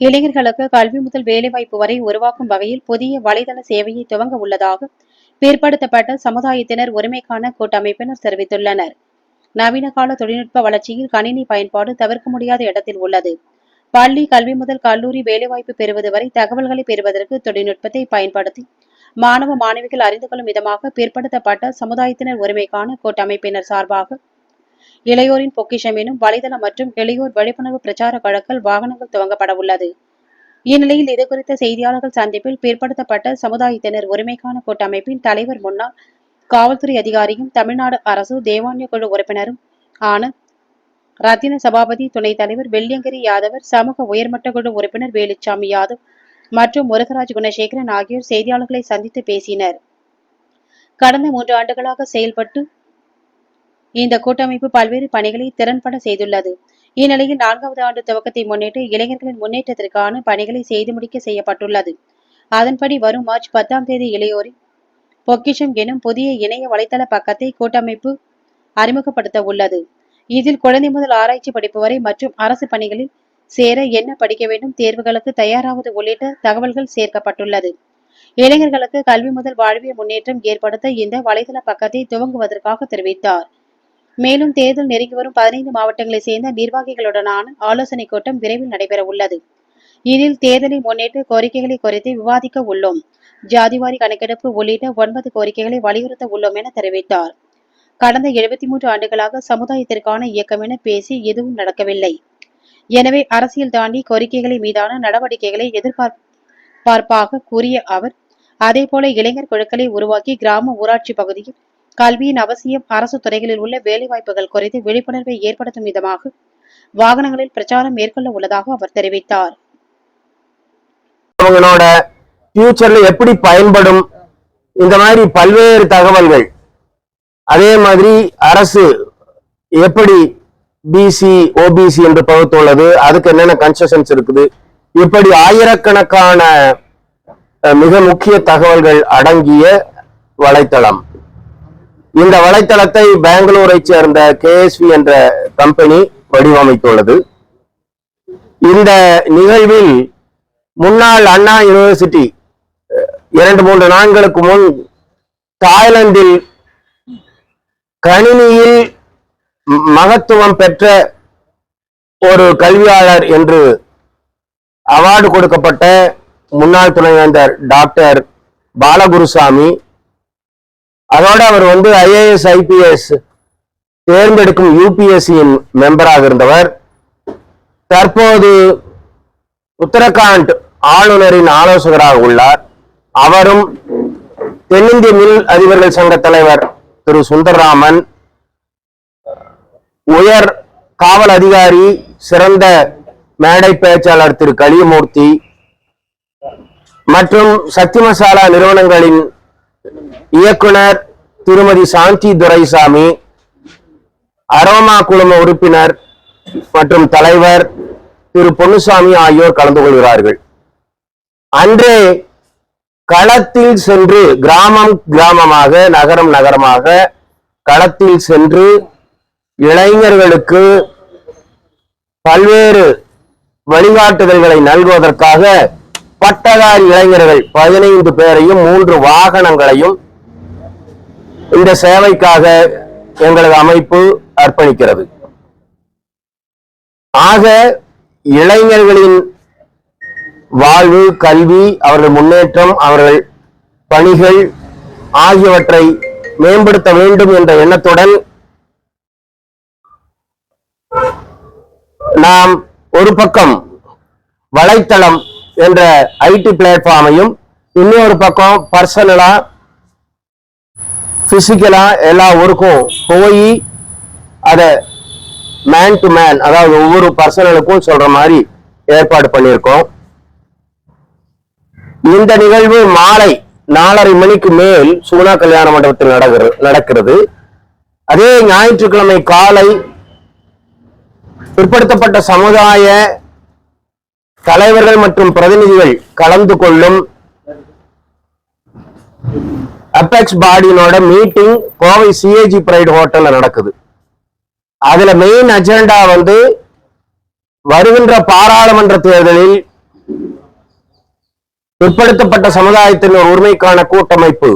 இளைஞர்களுக்கு கல்வி முதல் வேலைவாய்ப்பு வரை உருவாக்கும் வகையில் புதிய வலைதள சேவையை துவங்க உள்ளதாக பிற்படுத்தப்பட்ட சமுதாயத்தினர் உரிமைக்கான கூட்டமைப்பினர் தெரிவித்துள்ளனர். நவீன கால தொழில்நுட்ப வளர்ச்சியில் கணினி பயன்பாடு தவிர்க்க முடியாத இடத்தில் உள்ளது. பள்ளி கல்வி முதல் கல்லூரி வேலைவாய்ப்பு பெறுவது வரை தகவல்களை பெறுவதற்கு தொழில்நுட்பத்தை பயன்படுத்தி மாணவ மாணவிகள் அறிந்து கொள்ளும் விதமாக பிற்படுத்தப்பட்ட சமுதாயத்தினர் உரிமைக்கான கூட்டமைப்பினர் சார்பாக இளையோரின் பொக்கிஷம் எனும் வலைதளம் மற்றும் இளையோர் விழிப்புணர்வு பிரச்சார கழகங்கள் வாகனங்கள் துவங்கப்பட உள்ளது. இந்நிலையில் இதுகுறித்த செய்தியாளர்கள் சந்திப்பில் பிற்படுத்தப்பட்ட சமுதாயத்தினர் உரிமைக்கான கூட்டமைப்பின் தலைவர் முன்னாள் காவல்துறை அதிகாரியும் தமிழ்நாடு அரசு தேவான்ய குழு உறுப்பினரும் ஆன ரத்தின சபாபதி துணைத் தலைவர் வெள்ளியங்கிரி யாதவர் சமூக உயர்மட்ட குழு உறுப்பினர் வேலுச்சாமி யாதவ் மற்றும் முருகராஜ் குணசேகரன் ஆகியோர் செய்தியாளர்களை சந்தித்து பேசினர். கடந்த மூன்று ஆண்டுகளாக செயல்பட்டு இந்த கூட்டமைப்பு பல்வேறு பணிகளை திறன்பட செய்துள்ளது. இந்நிலையில் நான்காவது ஆண்டு துவக்கத்தை முன்னிட்டு இளைஞர்களின் முன்னேற்றத்திற்கான பணிகளை செய்து முடிக்க செய்யப்பட்டுள்ளது. அதன்படி வரும் மார்ச் பத்தாம் தேதி இளையோரின் பொக்கிஷம் எனும் புதிய இணைய வலைத்தள பக்கத்தை கூட்டமைப்பு அறிமுகப்படுத்த உள்ளது இதில் குழந்தை முதல் ஆராய்ச்சி படிப்பு வரை மற்றும் அரசு பணிகளில் சேர என்ன படிக்க வேண்டும் தேர்வுகளுக்கு தயாராவது உள்ளிட்ட தகவல்கள் சேர்க்கப்பட்டுள்ளது. இளைஞர்களுக்கு கல்வி முதல் வாழ்விய முன்னேற்றம் ஏற்படுத்த இந்த வலைதள பக்கத்தை துவங்குவதற்காக தெரிவித்தார். மேலும் தேர்தல் நெருங்கி வரும் பதினைந்து மாவட்டங்களைச் சேர்ந்த நிர்வாகிகளுடனான ஆலோசனைக் கூட்டம் விரைவில் நடைபெற உள்ளது இதில் தேர்தலை முன்னிட்டு கோரிக்கைகளை குறித்து விவாதிக்க உள்ளோம். ஜாதிவாரி கணக்கெடுப்பு உள்ளிட்ட ஒன்பது கோரிக்கைகளை வலியுறுத்த உள்ளோம் என தெரிவித்தார். கடந்த எழுபத்தி மூன்று ஆண்டுகளாக சமுதாயத்திற்கான இயக்கம் என பேசி எதுவும் நடக்கவில்லை. எனவே அரசியல் தாண்டி கோரிக்கைகளை மீதான நடவடிக்கைகளை எதிர்பார்ப்பாக கூறிய அவர் அதேபோல இளைஞர் குழுக்களை உருவாக்கி கிராம ஊராட்சி பகுதியில் கல்வியின் அவசியம் அரசு துறைகளில் உள்ள வேலைவாய்ப்புகள் குறித்து விழிப்புணர்வை ஏற்படுத்தும் விதமாக வாகனங்களில் பிரச்சாரம் மேற்கொள்ள உள்ளதாக அவர் தெரிவித்தார். அவங்களோட ஃபியூச்சர்ல எப்படி பயன்படும் இந்த மாதிரி பல்வேறு தகவல்கள். அதே மாதிரி அரசு எப்படி பிசி ஓபிசி என்று பகுத்துள்ளது அதுக்கு என்னென்ன கன்செஷன்ஸ் இருக்குது இப்படி ஆயிரக்கணக்கான அஹ், மிக முக்கிய தகவல்கள் அடங்கிய வலைத்தளம். இந்த வலைத்தளத்தை பெங்களூரை சேர்ந்த கேஎஸ்வி என்ற கம்பெனி வடிவமைத்துள்ளது. இந்த நிகழ்வில் முன்னாள் அண்ணா யூனிவர்சிட்டி இரண்டு மூன்று நாட்களுக்கு முன் தாய்லாந்தில் கணினியில் மகத்துவம் பெற்ற ஒரு கல்வியாளர் என்று அவார்டு கொடுக்கப்பட்ட முன்னாள் துணைவேந்தர் டாக்டர் பாலகுருசாமி அதோட அவர் வந்து ஐஏஎஸ் ஐபிஎஸ் தேர்ந்தெடுக்கும் யூபிஎஸ்சியின் மெம்பராக இருந்தவர். தற்போது உத்தரகாண்ட் ஆளுநரின் ஆலோசகராக உள்ளார். அவரும் தென்னிந்திய மில் அதிபர்கள் சங்க தலைவர் திரு சுந்தரராமன் உயர் காவல் அதிகாரி சிறந்த மேடை பேச்சாளர் திரு கலியமூர்த்தி மற்றும் சக்தி மசாலா நிறுவனங்களின் இயக்குனர் திருமதி சாந்தி துரைசாமி அரோமா குழும உறுப்பினர் மற்றும் தலைவர் திரு பொன்னுசாமி ஆகியோர் கலந்து கொள்கிறார்கள். அன்றே களத்தில் சென்று கிராமம் கிராமமாக நகரம் நகரமாக களத்தில் சென்று இளைஞர்களுக்கு பல்வேறு வழிகாட்டுதல்களை நல்குவதற்காக பட்டதாரி இளைஞர்கள் பதினைந்து பேரையும் மூன்று வாகனங்களையும் இந்த சேவைக்காக எங்களது அமைப்பு அர்ப்பணிக்கிறது. ஆக இளைஞர்களின் வாழ்வு கல்வி அவர்கள் முன்னேற்றம் அவர்கள் பணிகள் ஆகியவற்றை மேம்படுத்த வேண்டும் என்ற எண்ணத்துடன் நாம் ஒரு பக்கம் வலைத்தளம் என்ற ஐடி பிளாட்ஃபார்மையும் இன்னொரு பக்கம் பர்சனலா பிசிக்கலா எல்லா ஊருக்கும் போய் அதை மேன் டு மேன் அதாவது ஒவ்வொரு பர்சனலுக்கும் சொல்ற மாதிரி ஏற்பாடு பண்ணியிருக்கோம். இந்த நிகழ்வு மாலை நாலரை மணிக்கு மேல் சுகுணா கல்யாண மண்டபத்தில் நடக்கிறது நடக்கிறது. அதே ஞாயிற்றுக்கிழமை காலை பிற்படுத்தப்பட்ட சமுதாய தலைவர்கள் மற்றும் பிரதிநிதிகள் கலந்து கொள்ளும் apex பாடியினோட meeting Kovai C A G pride ஹோட்டல்ல நடக்குது. அதுல மெயின் அஜெண்டா வந்து வருகின்ற பாராளுமன்ற தேர்தலில் பிற்படுத்தப்பட்ட சமுதாயத்தினர் உரிமைக்கான கூட்டமைப்பு.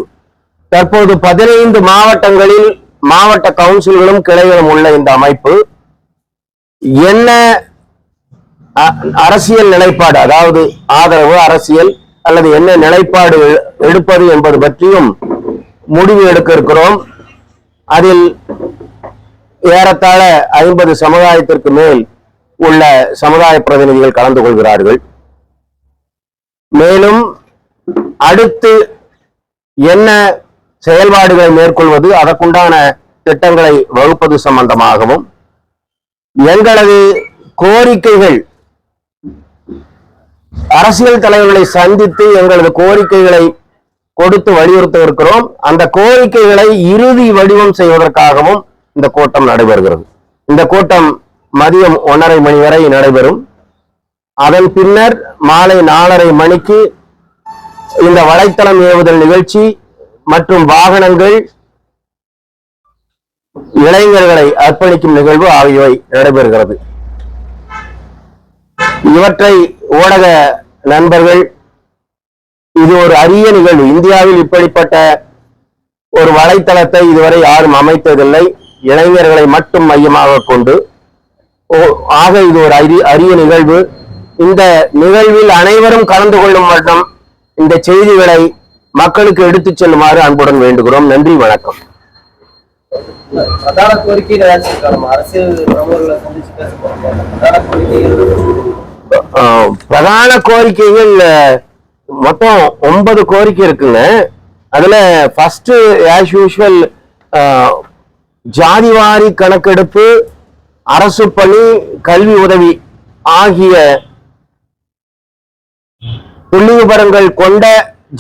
தற்போது பதினைந்து மாவட்டங்களில் மாவட்ட கவுன்சில்களும் கிளைகளும் உள்ள இந்த அமைப்பு. என்ன அரசியல் நிலைப்பாடு அதாவது ஆதரவு அரசியல் அல்லது என்ன நிலைப்பாடு எடுப்பது என்பது பற்றியும் முடிவு எடுக்க இருக்கிறோம். அதில் ஏறத்தாழ ஐம்பது சமுதாயத்திற்கு மேல் உள்ள சமுதாய பிரதிநிதிகள் கலந்து கொள்கிறார்கள். மேலும் அடுத்து என்ன செயல்பாடுகளை மேற்கொள்வது அதற்குண்டான திட்டங்களை வகுப்பது சம்பந்தமாகவும் எங்களது கோரிக்கைகள் அரசியல் தலைவர்களை சந்தித்து எங்களது கோரிக்கைகளை கொடுத்து வலியுறுத்த இருக்கிறோம் அந்த கோரிக்கைகளை இறுதி வடிவம் செய்வதற்காகவும் இந்த கூட்டம் நடைபெறுகிறது. இந்த கூட்டம் மதியம் ஒன்றரை மணி வரை நடைபெறும். அதன் பின்னர் மாலை நாலரை மணிக்கு இந்த வலைத்தளம் ஏவுதல் நிகழ்ச்சி மற்றும் வாகனங்கள் இளைஞர்களை அர்ப்பணிக்கும் நிகழ்வு ஆகியவை நடைபெறுகிறது. இவற்றை ஊடக நண்பர்கள் இது ஒரு அரிய நிகழ்வு. இந்தியாவில் இப்படிப்பட்ட ஒரு வலைத்தளத்தை இதுவரை யாரும் அமைத்ததில்லை. இளைஞர்களை மட்டும் மையமாக கொண்டு. ஓ- ஆக இது ஒரு அரிய அரிய நிகழ்வு. இந்த நிகழ்வில் அனைவரும் கலந்து கொள்ளும் வண்ணம் இந்த செய்திகளை மக்களுக்கு எடுத்துச் செல்லுமாறு அன்புடன் வேண்டுகிறோம். நன்றி வணக்கம். பிரதான அரசியல் பிரமுகர்களை சந்திச்சு பேச போறோம். பிரதான பிரதான கோரிக்கைகள் மொத்தம் ஒன்பது கோரிக்கை இருக்குங்க. அதுல ஃபர்ஸ்ட் ஆஸ் யூஷுவல் ஜாதிவாரி கணக்கெடுப்பு அரசு பணி கல்வி உதவி ஆகிய புள்ளி விபரங்கள் கொண்ட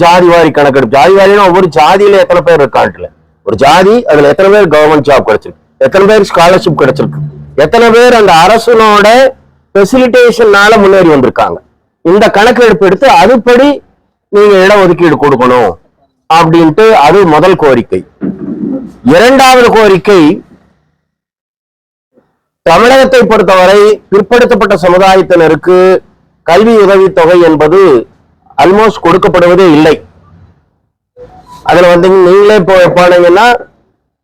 ஜாதிவாரி கணக்கெடுப்பு. ஜாதிவாரினா ஒவ்வொரு ஜாதியில எத்தனை பேர் இருக்கான்ட்டுல ஒரு ஜாதி அதுல எத்தனை பேர் கவர்மெண்ட் ஜாப் கிடைச்சிருக்கு. எத்தனை பேர் ஸ்காலர்ஷிப் கிடைச்சிருக்கு. எத்தனை பேர் அந்த அரசனோட ஃபெசிலிட்டேஷன்னால முன்னேறி வந்திருக்காங்க. இந்த கணக்கெடுப்பு எடுத்து அதுபடி நீங்க இட ஒதுக்கீடு கொடுக்கணும் அப்படின்ட்டு அது முதல் கோரிக்கை. இரண்டாவது கோரிக்கை தமிழகத்தை பொறுத்தவரை பிற்படுத்தப்பட்ட சமுதாயத்தினருக்கு கல்வி உதவித்தொகை என்பது ஆல்மோஸ்ட் கொடுக்கப்படுவதே இல்லை. அதுல வந்து நீங்களே போனீங்கன்னா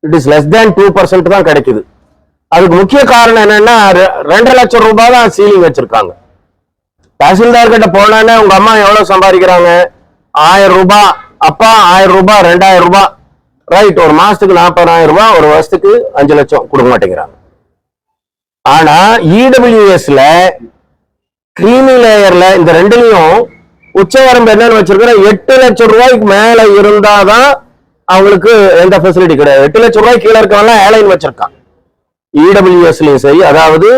it is less than two percent தான் கிடைக்குது. அதுக்கு முக்கிய காரணம் என்னன்னா ரெ- ரெண்டரை லட்சம் ரூபாய் தான் சீலிங் வச்சிருக்காங்க. தாசில்தார் கிட்ட போனானே உங்க அம்மா எவ்வளவு சம்பாதிக்கிறாங்க? ஆயிரம் ரூபாய். அப்பா ஆயிரம் ரூபாய் ரெண்டாயிரம் ரூபாய். ரைட் ஒரு மாசத்துக்கு நாற்பதாயிரம் ரூபாய் ஒரு வருஷத்துக்கு அஞ்சு லட்சம் கொடுக்க மாட்டேங்கிறாங்க. ஆனா இடபிள்யூஎஸ்ல கிரீமி லேயர்ல இந்த ரெண்டுலையும் உச்சவரம்பு என்னன்னு வச்சிருக்கிற எட்டு லட்சம் ரூபாய்க்கு மேல இருந்தாதான் அவங்களுக்கு எந்த ஃபெசிலிட்டி கிடையாது. எட்டு லட்சம் ரூபாய் கீழே இருக்கவங்க ஏழைன்னு வச்சிருக்கான். இடபிள்யூஎஸ்லயும் சரி அதாவது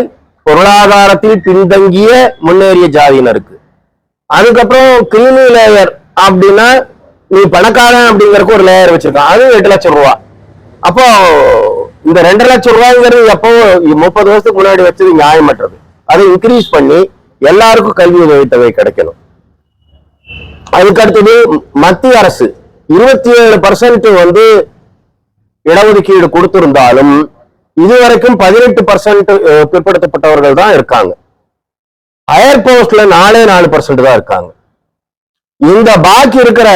பொருளாதாரத்தில் பின்தங்கிய முன்னேறிய ஜாதியினருக்கு. அதுக்கப்புறம் கிரீமி லேயர் அப்படின்னா நீ பணக்காரன் அப்படிங்கறதுக்கு ஒரு லேயர் வச்சிருக்கான். அது எட்டு லட்சம் ரூபா. அப்போ இந்த ரெண்டு லட்சம் ரூபாய்ங்கிறது எப்போ முப்பது வருஷத்துக்கு முன்னாடி வச்சது நியாயமற்றது அதை இன்க்ரீஸ் பண்ணி எல்லாருக்கும் கல்வி உதவித்தொகை கிடைக்கணும். அதுக்கு அடுத்தது மத்திய அரசு. இருபத்தி ஏழு பர்சன்ட் வந்து இடஒதுக்கீடு கொடுத்திருந்தாலும் இதுவரைக்கும் பதினெட்டு பர்சன்ட் பிற்படுத்தப்பட்டவர்கள் தான் இருக்காங்க. ஹையர் போஸ்ட்ல நாலே நாலு பர்சன்ட் தான் இருக்காங்க. இந்த பாக்கி இருக்கிற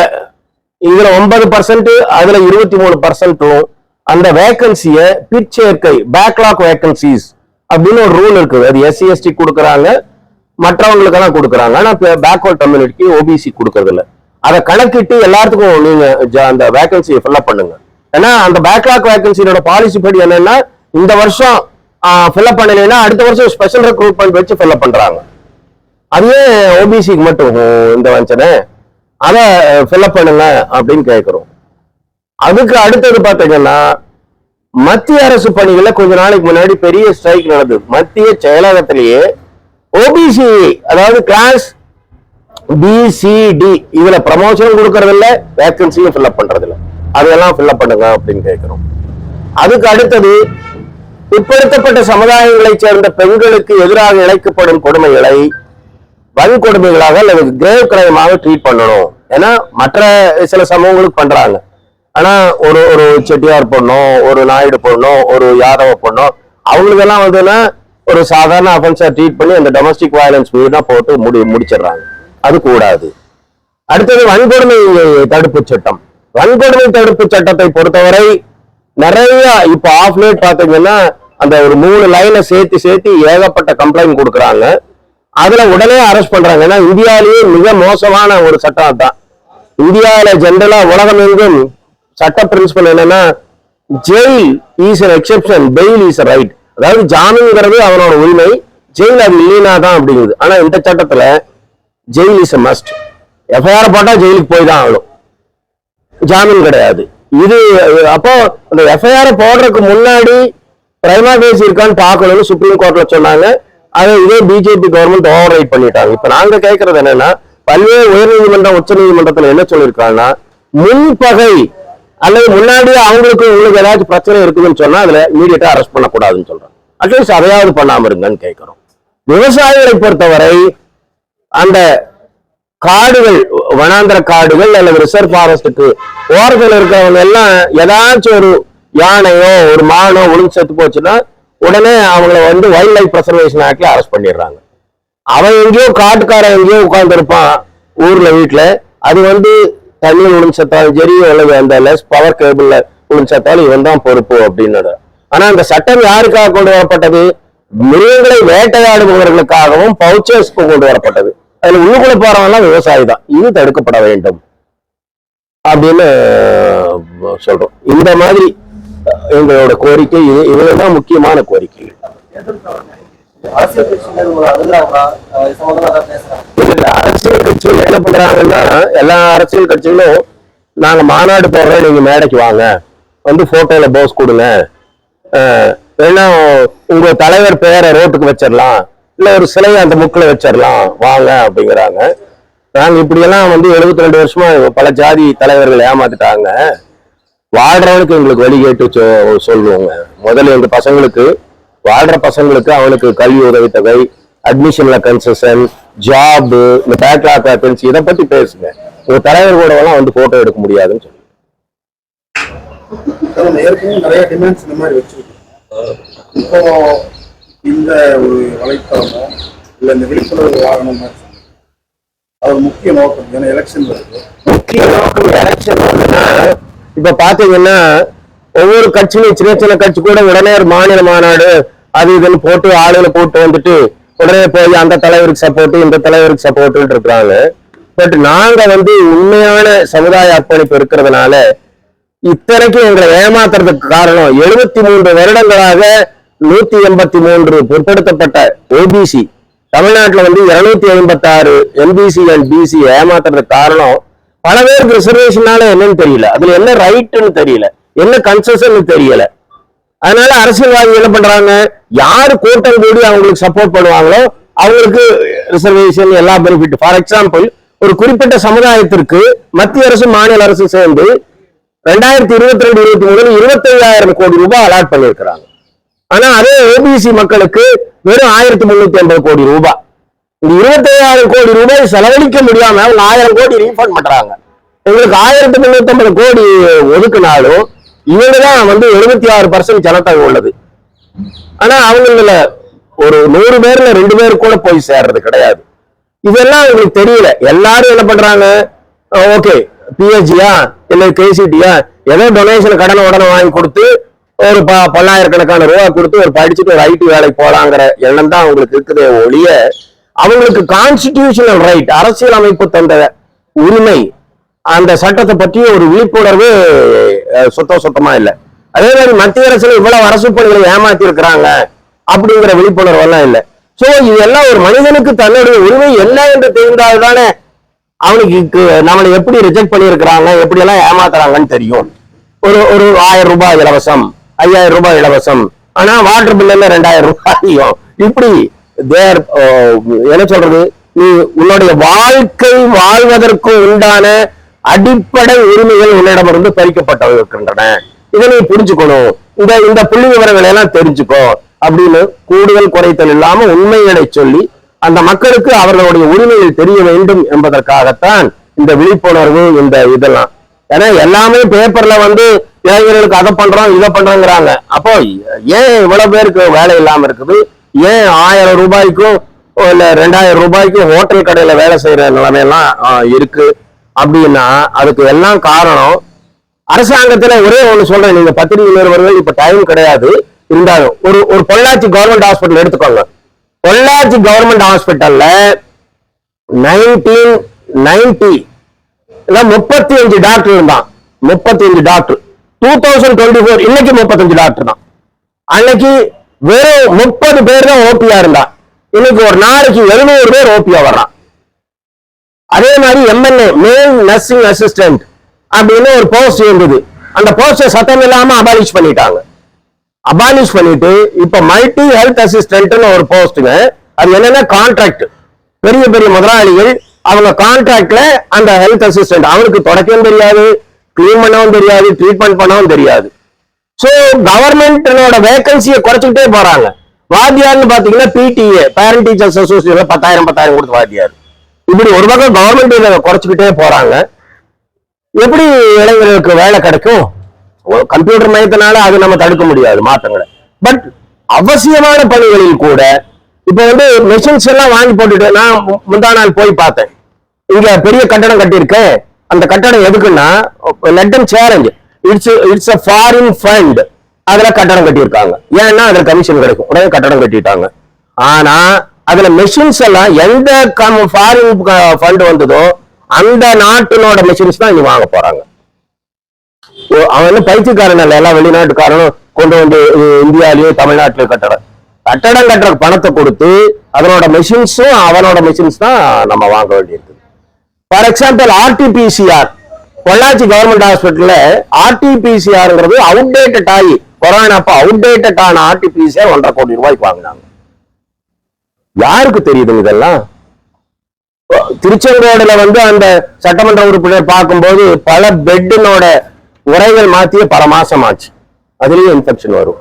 இதுல ஒன்பது பர்சன்ட் அதுல இருபத்தி மூணு பர்சன்ட்டும் அந்த வேகன்சிய பிற்சேர்க்கை பேக்லாக் வேகன்சிஸ் அப்படின்னு ஒரு ரூல் இருக்குது. அது எஸ்சி எஸ்டி கொடுக்குறாங்க மற்றவங்களுக்கெல்லாம் கொடுக்குறாங்க. ஆனா பேக்வர்ட் கம்யூனிட்டிக்கு ஓபிசி கொடுக்கறது இல்லை அதை கணக்கிட்டு எல்லாத்துக்கும் நீங்க அந்த வேகன்சியை ஃபில்அப் பண்ணுங்க. ஏன்னா அந்த பேக்லாக் வேகன்சியோட பாலிசி படி என்னன்னா இந்த வருஷம் ஃபில்அப் பண்ணலைன்னா அடுத்த வருஷம் ஸ்பெஷல் ரெக்ரூட்மெண்ட் வச்சு ஃபில்அப் பண்றாங்க. அதுவே ஓபிசிக்கு மட்டும் இந்த வஞ்சனை. அதை ஃபில்அப் பண்ணுங்க அப்படின்னு கேட்குறோம் அதுக்கு அடுத்தது பார்த்தீங்கன்னா மத்திய அரசு பணிகள்ல கொஞ்ச நாளைக்கு முன்னாடி பெரிய ஸ்ட்ரைக் நடந்தது. மத்திய செயலகத்திலேயே ஓபிசி அதாவது கிளாஸ் பிசிடி இதுல ப்ரமோஷன் கொடுக்கறது இல்ல வேகன்சியும் ஃபில்அப் பண்றது இல்ல அதையெல்லாம் ஃபில்அப் பண்ணுங்க அப்படின்னு கேட்கிறோம் அதுக்கு அடுத்தது பிற்படுத்தப்பட்ட சமுதாயங்களைச் சேர்ந்த பெண்களுக்கு எதிராக இழைக்கப்படும் கொடுமைகளை வன்கொடுமைகளாக அல்லது கிரேவ் கிரைமாக ட்ரீட் பண்ணணும். ஏன்னா மற்ற சில சமூகங்களுக்கு பண்றாங்க. ஆனா ஒரு ஒரு செட்டியார் பொண்ணோ ஒரு நாயுடு பொண்ணோ ஒரு யாதவ பொண்ணோ அவங்களுக்கெல்லாம் வந்துன்னா ஒரு சாதாரண அஃபென்ஸா ட்ரீட் பண்ணி அந்த டொமஸ்டிக் வயலன்ஸ் மீதுனா போட்டு முடி முடிச்சிடுறாங்க. அது கூடாது. அடுத்தது வன்கொடுமை தடுப்பு சட்டம். வன்கொடுமை தடுப்பு சட்டத்தை பொறுத்தவரை நிறைய இப்ப ஆஃப் லேட் பாத்தீங்கன்னா அந்த ஒரு மூணு லைனை சேர்த்து சேர்த்து ஏகப்பட்ட கம்ப்ளைண்ட் கொடுக்குறாங்க. அதுல உடனே அரெஸ்ட் பண்றாங்க. ஏன்னா இந்தியாவிலேயே மிக மோசமான ஒரு சட்டம் தான் இந்தியாவில ஜென்ரலா உலகம் எங்கும் சட்ட பிரின்சிபல் என்னன்னா jail is an exception bail is right அதாவது ஜாமீன்ங்கிறது அவனோட உரிமை. ஜெயில் அது இல்லைனா தான் அப்படிங்குது. ஆனா இந்த சட்டத்துல ஜெயில் இஸ் மஸ்ட் எஃப்ஐஆர் போட்டா ஜெயிலுக்கு போய் தான் ஆகணும். ஜாமீன் கிடையாது. இது அப்போ அந்த எஃப்ஐஆர் போடுறதுக்கு முன்னாடி பிரைமா பேசி இருக்கான்னு பார்க்கணும்னு சுப்ரீம் கோர்ட்ல சொன்னாங்க. அதை இதே பிஜேபி கவர்மெண்ட் ஓவர் ரைட் பண்ணிட்டாங்க. இப்ப நாங்க கேட்கறது என்னன்னா பல்வேறு உயர்நீதிமன்றம் உச்ச நீதிமன்றத்துல என்ன சொல்லியிருக்காங்கன்னா முன்பகை அல்லது முன்னாடியே அவங்களுக்கு உங்களுக்கு ஏதாச்சும் பிரச்சனை இருக்குதுன்னு சொன்னா அதுல இமீடியட்டா அரெஸ்ட் பண்ணக்கூடாதுன்னு சொல்றாங்க. அட்லீஸ்ட் அதையாவது பண்ணாம இருங்கன்னு கேட்கிறோம் விவசாயிகளை பொறுத்தவரை அந்த காடுகள் வனாந்திர காடுகள் அல்லது ரிசர்வ் ஃபாரஸ்டுக்கு ஓரத்தில் இருக்கிறவங்க எல்லாம் ஏதாச்சும் ஒரு யானையோ ஒரு மானோ ஒழுங்கு செத்து போச்சுன்னா உடனே அவங்கள வந்து வைல்ட் லைஃப் ப்ரெசர்வேஷன் ஆக்ட்ல அரெஸ்ட் பண்ணிடுறாங்க. அவன் எங்கேயோ காட்டுக்காரன் எங்கேயோ உட்காந்துருப்பான் ஊரில் ஊர்ல வீட்டுல அது வந்து தண்ணியில் விழுந்து செத்தாலும் சரி அல்லது அந்த லெஸ் பவர் கேபிள்ல விழுந்து செத்தாலும் இவன் தான் பொறுப்பு அப்படின்னு ஆனா அந்த சட்டம் யாருக்காக கொண்டு வரப்பட்டது? மிருகங்களை வேட்டையாடுபவர்களுக்காகவும் பவுச்சர்ஸ்க்கு கொண்டு வரப்பட்டது. அதுல உள்ளுக்குள்ள போறவங்க விவசாயி தான் இது தடுக்கப்பட வேண்டும். அப்படின்னு சொல்றோம். இந்த மாதிரி எங்களோட கோரிக்கை இது இதுதான் முக்கியமான கோரிக்கை அரசியல் கட்சிகள் என்ன பண்றாங்கன்னா எல்லா அரசியல் கட்சிகளும் நாங்க மாநாடு போடுறோம் நீங்க மேடைக்கு வாங்க. வந்து போட்டோல போஸ் கொடுங்க. ஏன்னா உங்க தலைவர் பெயரை ரோட்டுக்கு வச்சிடலாம். இல்லை ஒரு சிலையை அந்த முக்கில் வச்சிடலாம் வாங்க அப்படிங்கிறாங்க. நாங்கள் இப்படியெல்லாம் வந்து 72 ரெண்டு வருஷமா பல ஜாதி தலைவர்கள் ஏமாத்திட்டாங்க. வாழ்றவனுக்கு எங்களுக்கு வழி கேட்டு சொ- சொல்லுவோங்க. முதல்ல எங்கள் பசங்களுக்கு வாழ்ற பசங்களுக்கு அவனுக்கு கல்வி உதவித்தொகை அட்மிஷன்ல கன்செஷன் ஜாபு இந்த பேக்லாக் வேக்கன்சி இதை பத்தி பேசுங்க. உங்க தலைவர் கூட எல்லாம் வந்து போட்டோ எடுக்க முடியாதுன்னு சொல்லி. நிறைய டிமாண்ட்ஸ் இந்த மாதிரி வச்சிருக்கோம். இப்போ இந்த ஒரு வலைத்தளமோ இல்லை இந்த விழிப்புணர்வு வாகனம் அது முக்கிய நோக்கம். ஏன்னா எலெக்ஷன் வருது முக்கிய நோக்கம் எலெக்ஷன் வருதுன்னா இப்ப பாத்தீங்கன்னா ஒவ்வொரு கட்சியிலும் சின்ன சின்ன கட்சி கூட உடனே ஒரு மாநில மாநாடு அது இதுன்னு போட்டு ஆளுகளை போட்டு வந்துட்டு உடனே போய் அந்த தலைவருக்கு சப்போர்ட் இந்த தலைவருக்கு சப்போர்ட் இருக்கிறாங்க. பட் நாங்க வந்து உண்மையான சமுதாய அர்ப்பணிப்பு இருக்கிறதுனால இத்தனைக்கும் எங்களை ஏமாத்துறதுக்கு காரணம் எழுபத்தி மூன்று வருடங்களாக நூத்தி எண்பத்தி மூன்று பிற்படுத்தப்பட்ட ஓபிசி தமிழ்நாட்டில் வந்து இருநூத்தி ஐம்பத்தி ஆறு எம்பிசி அண்ட் பிசி ஏமாத்துறதுக்கு காரணம் பல பேருக்கு ரிசர்வேஷனால என்னன்னு தெரியல. அதுல என்ன ரைட்னு தெரியல. என்ன கன்செஷன் தெரியல. அதனால அரசியல்வாதி என்ன பண்றாங்க? யாரு கூட்டம் கூடி அவங்களுக்கு சப்போர்ட் பண்ணுவாங்களோ அவங்களுக்கு ரிசர்வேஷன் எல்லா பெனிஃபிட் ஃபார் எக்ஸாம்பிள் ஒரு குறிப்பிட்ட சமுதாயத்திற்கு மத்திய அரசு மாநில அரசு சேர்ந்து ரெண்டாயிரத்தி இருபத்தி ரெண்டு இருபத்தி மூணுல இருபத்தி ஐயாயிரம் கோடி ரூபாய் அலாட் பண்ணியிருக்கிறாங்க. ஆனா அதே ஓபிசி மக்களுக்கு வெறும் ஆயிரத்தி முன்னூத்தி ஐம்பது கோடி ரூபாய். இந்த இருபத்தி ஐயாயிரம் கோடி ரூபாய் செலவழிக்க முடியாம அவங்க ஆயிரம் கோடி ரீஃபண்ட் பண்றாங்க. எங்களுக்கு ஆயிரத்தி முன்னூத்தி ஐம்பது கோடி ஒதுக்குனாலும் இவங்க தான் வந்து எழுபத்தி ஆறு பர்சன்ட் ஜனத்தொகை உள்ளது. ஆனா அவங்கள ஒரு நூறு பேர்ல ரெண்டு பேர் கூட போய் சேர்றது கிடையாது. இதெல்லாம் அவங்களுக்கு தெரியல. எல்லாரும் என்ன பண்றாங்க? ஓகே பிஹெச்டியா இல்ல கேசிடியா ஏதோ டொனேஷன் கடனை உடனே வாங்கி கொடுத்து ஒரு ப பல்லாயிரக்கணக்கான ரூபா கொடுத்து ஒரு படிச்சுட்டு ஒரு ஐடி வேலைக்கு போலாங்கிற எண்ணம் தான் அவங்களுக்கு இருக்குது ஒழிய அவங்களுக்கு கான்ஸ்டிடியூஷனல் ரைட் அரசியல் அமைப்பு தந்த உரிமை அந்த சட்டத்தை பற்றி ஒரு விழிப்புணர்வு சுத்த சுத்தமா இல்லை. அதே மாதிரி மத்திய அரசுல இவ்வளவு அரசு பணிகளை ஏமாத்தி இருக்கிறாங்க அப்படிங்கிற விழிப்புணர்வு எல்லாம் இல்லை. சோ இதெல்லாம் ஒரு மனிதனுக்கு தன்னுடைய உரிமை என்ன என்று தெரிந்தால்தானே அவனுக்கு நம்மளை எப்படி ரிஜெக்ட் பண்ணியிருக்கிறாங்க எப்படி எல்லாம் ஏமாத்துறாங்கன்னு தெரியும். ஒரு ஒரு ஆயிரம் ரூபாய் இலவசம். ஐயாயிரம் ரூபாய் இலவசம். ஆனா வாட்டர் பில்லுல ரெண்டாயிரம் ரூபாயும். இப்படி தேர் என்ன சொல்றது? நீ உன்னுடைய வாழ்க்கை வாழ்வதற்கு உண்டான அடிப்படை உரிமைகள் உன்னிடமிருந்து பறிக்கப்பட்டு இருக்கின்றன இதை நீ புரிஞ்சுக்கணும். இந்த இந்த புள்ளி விவரங்களை எல்லாம் தெரிஞ்சுக்கோ. அப்படின்னு கூடுதல் குறைத்தல் இல்லாம உண்மைகளை சொல்லி அந்த மக்களுக்கு அவர்களுடைய உரிமைகள் தெரிய வேண்டும் என்பதற்காகத்தான் இந்த விழிப்புணர்வு இந்த இதெல்லாம். ஏன்னா எல்லாமே பேப்பர்ல வந்து இளைஞர்களுக்கு அதை பண்றோம் இதை பண்றோங்கிறாங்க. அப்போ ஏன் இவ்வளவு பேருக்கு வேலை இல்லாம இருக்குது? ஏன் ஆயிரம் ரூபாய்க்கும் இல்ல ரெண்டாயிரம் ரூபாய்க்கும் ஹோட்டல் கடையில வேலை செய்யற நிலைமையெல்லாம் இருக்கு அப்படின்னா அதுக்கு எல்லாம் காரணம் அரசாங்கத்துல ஒரே ஒண்ணு சொல்றேன். நீங்க பத்திரிகை நிறுவனங்கள் இப்ப டைம் கிடையாது. இருந்தாலும் ஒரு ஒரு பொள்ளாச்சி கவர்மெண்ட் ஹாஸ்பிட்டல் எடுத்துக்கோங்க. பொள்ளாச்சி கவர்மெண்ட் ஹாஸ்பிட்டல்ல நைன்டீன் நைன்டி முப்பத்தி அஞ்சு டாக்டர் இருந்தான். முப்பத்தி அஞ்சு doctor two thousand twenty four இன்னைக்கு முப்பத்தஞ்சு டாக்டர் தான். அன்னைக்கு வெறும் முப்பது பேர் தான் ஓபியா இருந்தா. இன்னைக்கு ஒரு நாளைக்கு எழுநூறு பேர் ஓபியா வர்றான். அதே மாதிரி எம்எல்ஏ மேல் நர்சிங் அசிஸ்டன்ட் அப்படின்னு ஒரு போஸ்ட் இருந்தது. அந்த போஸ்டை சத்தம் இல்லாம அபாலிஷ் பண்ணிட்டாங்க. அபாலிஷ் பண்ணிட்டு இப்ப மல்டி ஹெல்த் அசிஸ்டன்ட்னு ஒரு போஸ்ட்டுங்க அது என்னன்னா கான்ட்ராக்ட் பெரிய பெரிய முதலாளிகள் அவங்க கான்ட்ராக்ட்ல அந்த ஹெல்த் அசிஸ்டன்ட் அவனுக்கு தொடக்கம் தெரியாது. கிளீன் பண்ணவும் தெரியாது ட்ரீட்மெண்ட் பண்ணவும் தெரியாது. ஸோ கவர்மெண்ட்னோட வேகன்சியை குறைச்சிக்கிட்டே போறாங்க. வாத்தியார்னு பாத்தீங்கன்னா பிடிஏ பேரண்ட் டீச்சர்ஸ் அசோசியேஷன் பத்தாயிரம் பத்தாயிரம் கொடுத்து வாத்தியார். இப்படி ஒரு பக்கம் கவர்மெண்ட் இதை குறைச்சிக்கிட்டே போறாங்க. எப்படி இளைஞர்களுக்கு வேலை கிடைக்கும்? கம்ப்யூட்டர் மயத்தினால அது நம்ம தடுக்க முடியாது மாற்றங்களை பட் அவசியமான பணிகளில் கூட இப்ப வந்து மெஷின்ஸ் எல்லாம் வாங்கி போட்டுட்டு நான் முந்தா நாள் போய் பார்த்தேன். இங்க பெரிய கட்டடம் கட்டியிருக்கேன். அந்த கட்டடம் எதுக்குன்னா லெட்டன் challenge it's it's a foreign fund அதுல கட்டடம் கட்டியிருக்காங்க. ஏன்னா அதுல கமிஷன் கிடைக்கும். உடனே கட்டடம் கட்டிட்டாங்க. ஆனா அதுல மெஷின்ஸ் எல்லாம் எந்த ஃபாரின் ஃபண்ட் வந்ததோ அந்த நாட்டினோட மெஷின்ஸ் தான் இங்க வாங்க போறாங்க. அவன் வந்து பைத்தியக்காரன் இல்லை எல்லாம் வெளிநாட்டுக்காரனும் கொண்டு வந்து இந்தியாலேயோ இந்தியாலயோ தமிழ்நாட்டிலயோ கட்டடம். கட்டடம் கட்டுற பணத்தை கொடுத்து அதனோட மெஷின்ஸும் அவனோட மெஷின்ஸ் தான் நம்ம வாங்க வேண்டியிருக்கு. For example RTPCR Pollachi government ஹாஸ்பிட்டல்ல ஆர்டிபிசிஆர்ங்கிறது அவுடேட்டட் ஆகி கொரோனா அப்போ அவுடேட்டட் ஆன ஆர்டிபிசிஆர் ஒன்றரை கோடி ரூபாய்க்கு வாங்கினாங்க. யாருக்கு தெரியுதுங்க இதெல்லாம்? திருச்செங்கோடுல வந்து அந்த சட்டமன்ற உறுப்பினர் பார்க்கும்போது பல பெட்டினோட உரைகள் மாத்திய பல மாசம் ஆச்சு அதுலயும் இன்ஃபெக்ஷன் வரும்.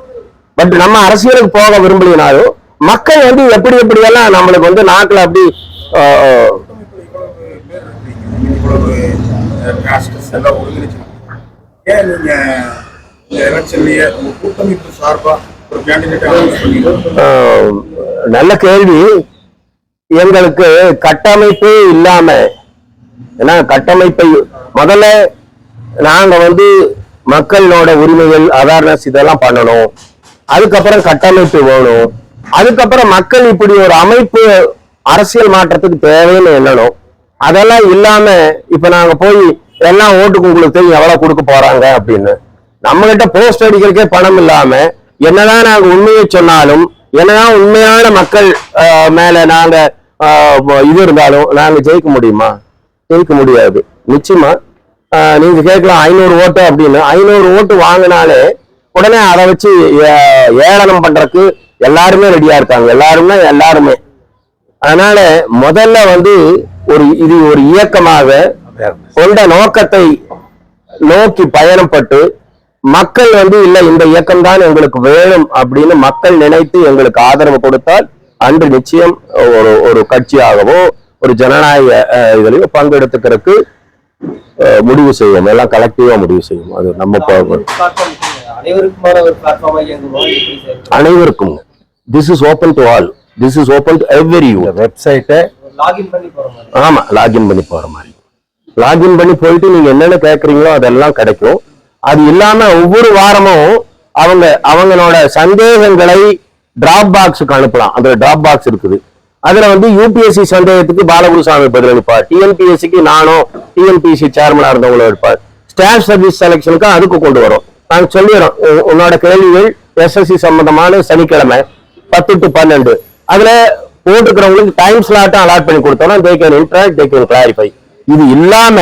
பட் நம்ம அரசியலுக்கு போக விரும்பலினாலும் மக்கள் வந்து எப்படி எப்படியெல்லாம் நம்மளுக்கு வந்து நாக்கில் அப்படி இவ்வளவு காஸ்டஸ் எல்லாம் ஒருங்கிணைச்சிருக்கீங்க ஏன் நீங்கள் இந்த எலெக்ஷன்லயே உங்க கூட்டமைப்பு சார்பாக ஒரு கேண்டிடேட் அனௌன்ஸ் பண்ணி நல்ல கேள்வி. எங்களுக்கு கட்டமைப்பே இல்லாம ஏன்னா கட்டமைப்பை முதல்ல நாங்க வந்து மக்களோட உரிமைகள் அவேர்னஸ் இதெல்லாம் பண்ணணும். அதுக்கப்புறம் கட்டமைப்பு வேணும். அதுக்கப்புறம் மக்கள் இப்படி ஒரு அமைப்பு அரசியல் மாற்றத்துக்கு தேவைன்னு எண்ணணும். அதெல்லாம் இல்லாம இப்ப நாங்க போய் எல்லாம் ஓட்டுக்கு உங்களுக்கு தெரியும் எவ்வளவு கொடுக்க போறாங்க அப்படின்னு. நம்ம கிட்ட போஸ்ட் அடிக்கிறதுக்கே பணம் இல்லாம என்னதான் நாங்க உண்மையை சொன்னாலும் என்னதான் உண்மையான மக்கள் மேல நாங்க இது இருந்தாலும் நாங்க ஜெயிக்க முடியுமா? ஜெயிக்க முடியாது. நிச்சயமா நீங்க கேட்கலாம் ஐநூறு ஓட்டு அப்படின்னு. ஐநூறு ஓட்டு வாங்கினாலே உடனே அதை வச்சு ஏ- ஏளனம் பண்றதுக்கு எல்லாருமே ரெடியா இருக்காங்க. எல்லாருமே எல்லாருமே. அதனால முதல்ல வந்து ஒரு இது ஒரு இயக்கமாக கொண்ட நோக்கத்தை நோக்கி பயணப்பட்டு மக்கள் வந்து இல்ல இந்த இயக்கம் தான் எங்களுக்கு வேணும் அப்படின்னு மக்கள் நினைத்து எங்களுக்கு ஆதரவு கொடுத்தால் அன்று நிச்சயம் ஒரு ஒரு கட்சியாகவோ ஒரு ஜனநாயக இதுலயோ பங்கெடுத்துக்கிறதுக்கு முடிவு செய்யும் எல்லாம் கலெக்டிவா முடிவு செய்யும் அது நம்ம அனைவருக்கும். This is open to all this is open to every you வெப்சைட்டை லாகின் பண்ணி ஆமா லாகின் பண்ணி போற மாதிரி. லாகின் பண்ணி போயிட்டு நீங்க என்னென்ன கேட்குறீங்களோ அதெல்லாம் கிடைக்கும். அது இல்லாம ஒவ்வொரு வாரமும் அவங்க அவங்களோட சந்தேகங்களை டிராப் பாக்ஸுக்கு அனுப்பலாம். அந்த டிராப் பாக்ஸ் இருக்குது. அதுல வந்து யூபிஎஸ்சி சந்தேகத்துக்கு பாலகுருசாமி பதிலளிப்பார் டிஎன்பிஎஸ்சிக்கு நானும் டிஎன்பிஎஸ்சி சேர்மனா இருந்தவங்களும் இருப்பார். ஸ்டாஃப் சர்வீஸ் செலெக்ஷனுக்கு அதுக்கு கொண்டு வரோம். நாங்கள் சொல்லிடுறோம் உன்னோட கேள்விகள் எஸ்எஸ்சி சம்பந்தமான சனிக்கிழமை பத்து டு பன்னெண்டு. அதுல போட்டுக்கிறவங்களுக்கு டைம் ஸ்லாட்டும் அலாட் பண்ணி கொடுத்தோம்னா they can interact they can clarify இது இல்லாம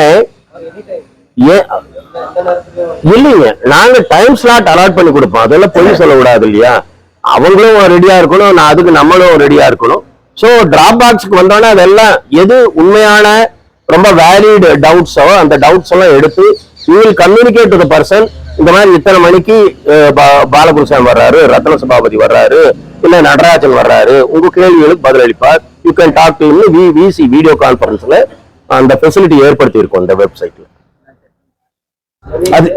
இல்லைங்க. நாங்க டைம் ஸ்லாட் அலாட் பண்ணி கொடுப்போம். அதெல்லாம் பொய் சொல்லக்கூடாது இல்லையா? அவங்களும் ரெடியா இருக்கணும். நான் அதுக்கு நம்மளும் ரெடியா இருக்கணும். சோ டிராப் பாக்ஸ்க்கு வந்தோடனே அதெல்லாம் எது உண்மையான ரொம்ப வேலிட் டவுட்ஸோ அந்த டவுட்ஸ் எல்லாம் எடுத்து you will communicate to the person இந்த மாதிரி இத்தனை மணிக்கு பாலகுருசாமி வர்றாரு ரத்ன சபாபதி வர்றாரு. இல்ல நடராஜன் வர்றாரு. உங்க கேள்விகளுக்கு பதிலளிப்பார் you can talk to V VC video கான்பரன்ஸ்ல அந்த ஃபெசிலிட்டி ஏற்படுத்தி இருக்கோம் இந்த வெப்சைட்ல அது-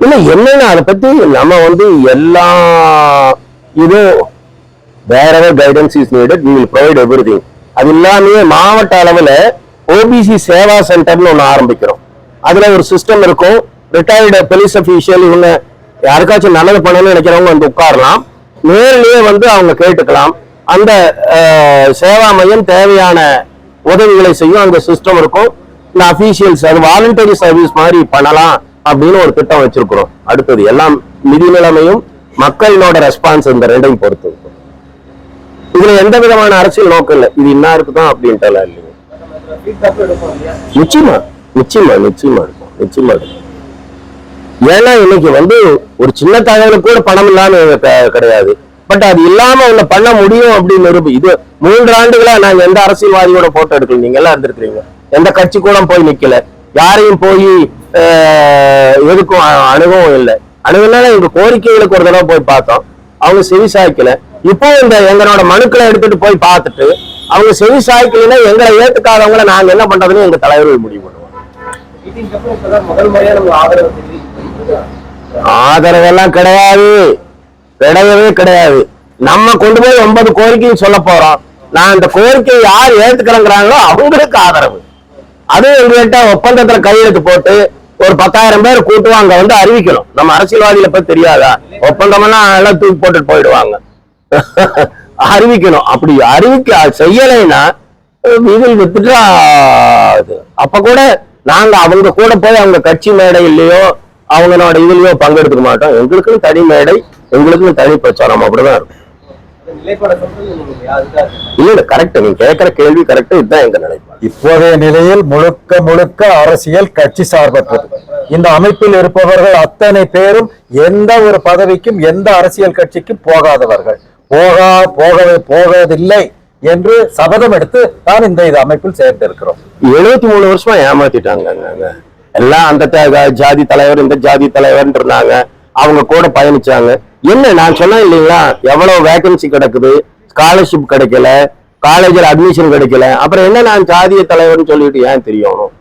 இல்ல என்னன்னா அதை பத்தி நம்ம வந்து எல்லா இதுவும் வேற guidance is needed we will provide everything அது இல்லாமயே மாவட்ட அளவில் ஓபிசி சேவா சென்டர்னு ஒன்று ஆரம்பிக்கிறோம். அதுல ஒரு சிஸ்டம் இருக்கும். ரிட்டையர்டு போலீஸ் அஃபீஷியல் இவங்க யாருக்காச்சும் நல்லது பண்ணணும்னு நினைக்கிறவங்க வந்து உட்காரலாம். நேரிலேயே வந்து அவங்க கேட்டுக்கலாம். அந்த சேவா மையம் தேவையான உதவிகளை செய்யும். அந்த சிஸ்டம் இருக்கும். இந்த அஃபீஷியல்ஸ் அது வாலண்டரி சர்வீஸ் மாதிரி பண்ணலாம் அப்படின்னு ஒரு திட்டம் வச்சிருக்கிறோம். அடுத்தது எல்லாம் நிதி நிலைமையும் மக்களோட ரெஸ்பான்ஸ் இந்த ரெண்டையும் பொறுத்து இதுல எந்த விதமான அரசியல் நோக்கம் இல்லை. இது இன்னா இருக்குதான் அப்படின்ட்டு இல்லைங்க நிச்சயமா நிச்சயமா நிச்சயமா இருக்கும். நிச்சயமா இருக்கும். ஏன்னா இன்னைக்கு வந்து ஒரு சின்ன தகவலுக்கு கூட பணம் இல்லாம கிடையாது. பட் அது இல்லாம ஒண்ணு பண்ண முடியும் அப்படின்னு நிரூபி இது மூன்று ஆண்டுகளா நாங்க எந்த அரசியல்வாதியோட போட்டோ எடுக்கல? நீங்க எல்லாம் இருந்திருக்கிறீங்க. எந்த கட்சி கூட போய் நிக்கல. யாரையும் போய் எதுக்கும் அனுபவம் அணுகவும் இல்லை. அணுகுனால எங்க கோரிக்கைகளுக்கு ஒரு தடவை போய் பார்த்தோம். அவங்க செவி சாய்க்கல. இப்போ இந்த எங்களோட மனுக்களை எடுத்துட்டு போய் பார்த்துட்டு அவங்க செவி சாய்க்கலைன்னா எங்களை ஏத்துக்காதவங்களை நாங்க என்ன பண்றதுன்னு எங்க தலைவர்கள் முடிவு பண்ணுவோம் ஆதரவெல்லாம் கிடையாது. கிடையவே கிடையாது. நம்ம கொண்டு போய் ஒன்பது கோரிக்கையும் சொல்ல போறோம். நான் அந்த கோரிக்கையை யார் ஏத்துக்கிறேங்கிறாங்களோ அவங்களுக்கு ஆதரவு. அதுவும் எங்ககிட்ட ஒப்பந்தத்துல கையெழுத்து போட்டு ஒரு பத்தாயிரம் பேர் கூட்டுவோம் அங்க வந்து அறிவிக்கணும். நம்ம அரசியல்வாதியில போய் தெரியாதா? ஒப்பந்தம்னா எல்லாம் தூக்கி போட்டுட்டு போயிடுவாங்க. அறிவிக்கணும். அப்படி அறிவிக்க செய்யலைன்னா இதில் வித்துட்டா அப்ப கூட நாங்க அவங்க கூட போய் அவங்க கட்சி மேடையிலயோ அவங்களோட இதுலயோ பங்கெடுத்துக்க மாட்டோம். எங்களுக்கும் தனி மேடை எங்களுக்கும் தனி பிரச்சாரம் அப்படிதான் இருக்கும். இல்ல கரெக்ட் நீங்க கேட்கிற கேள்வி கரெக்ட் இதுதான் எங்க நிலைப்பாடு. இப்போதைய நிலையில் முழுக்க முழுக்க அரசியல் கட்சி சார்பற்றது. இந்த அமைப்பில் இருப்பவர்கள் அத்தனை பேரும் எந்த ஒரு பதவிக்கும் எந்த அரசியல் கட்சிக்கும் போகாதவர்கள். போகா போகவே போவதில்லை என்று சபதம் எடுத்து தான் இந்த இது அமைப்பில் சேர்ந்திருக்கிறோம். எழுபத்தி மூணு வருஷமா ஏமாத்திட்டாங்க. எல்லாம் அந்த ஜாதி தலைவர் இந்த ஜாதி தலைவர் இருந்தாங்க அவங்க கூட பயணிச்சாங்க. என்ன நான் சொன்னேன் இல்லைங்களா? எவ்வளவு வேகன்சி கிடக்குது? ஸ்காலர்ஷிப் கிடைக்கல. காலேஜில் அட்மிஷன் கிடைக்கல. அப்புறம் என்ன நான் ஜாதிய தலைவர்னு சொல்லிட்டு ஏன் தெரியணும்?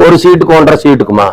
ஒரு சீட்டுக்கு ஒன்றரை சீட்டுக்குமா